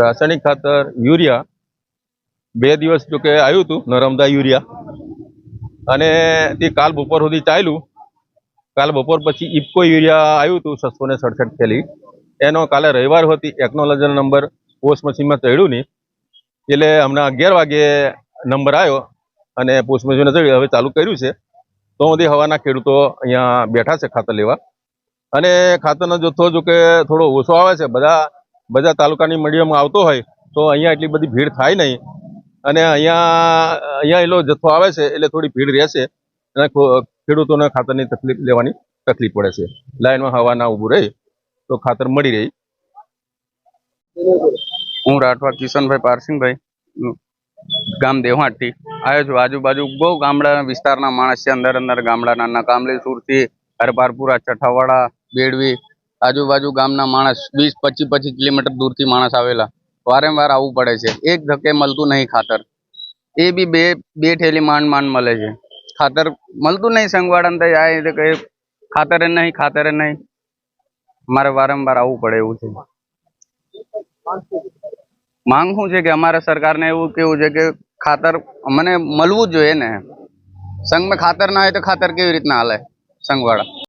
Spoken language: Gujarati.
રાસાયણિક ખાતર, યુરિયા, બે દિવસ જો કે આવ્યું હતું, નરમદા યુરિયા. અને તે કાલ બપોર સુધી ચાલ્યું. કાલ બપોર પછી ઇફકો યુરિયા આવ્યું હતું, છસો ને સડસઠ થેલી એનો કાલે રવિવાર હતી ટેકનોલોજીનો નંબર પોસ્ટ મશીનમાં ચડ્યું નહીં. એટલે હમણાં અગિયાર વાગે નંબર આવ્યો અને પોસ્ટ મશીને ચડ્યું. હવે ચાલુ કર્યું છે. તો સુધી હવાના ખેડૂતો અહીંયા બેઠા છે ખાતર લેવા. અને ખાતરનો જથ્થો જો કે થોડો ઓછો આવે છે, બધા બધા તાલુકાની મંડીઓમાં આવતો હોય, તો અહીંયા એટલી બધી ભીડ થાય નહીં. અને અહીંયા અહીંયા એલો જથ્થો આવે છે, એટલે થોડી ભીડ રહેશે. અને ખેડૂતોને ખાતરની તકલીફ લેવાની તકલીફ પડે છે. લાઈનમાં હવા ના ઊભું રહે, તો ખાતર મળી રહે. હું રાઠવા કિશનભાઈ પારસિંગભાઈ ગામ દેવાટથી આવ્યો છું આજુબાજુ બહુ ગામડા વિસ્તારના માણસ છે, અંદર અંદર ગામડાના નકામલી, સુરતી હરપારપુરા ચઠાવાડા, બેડવી આજુબાજુ ગામના માણસ વીસ, પચીસ પચીસ કિલોમીટર દૂરથી માણસ આવેલા. વારંવાર આવવું પડે છે. એક ધક્કે મળતું નહીં ખાતર. એ બી બે બે ઠેલી માંડ માંડ મળે છે. ખાતર મળતું નહીં સંગવાડાને તો આ રીતે કે ખાતરે નહીં ખાતરે નહીં. મારે વારંવાર આવવું પડે એવું છે. માંગ શું છે કે અમારે સરકારને એવું કેવું છે કે ખાતર મને મળવું જ જોઈએ ને. સંઘમાં ખાતર ના હોય તો ખાતર કેવી રીતના હાલે સંઘવાળા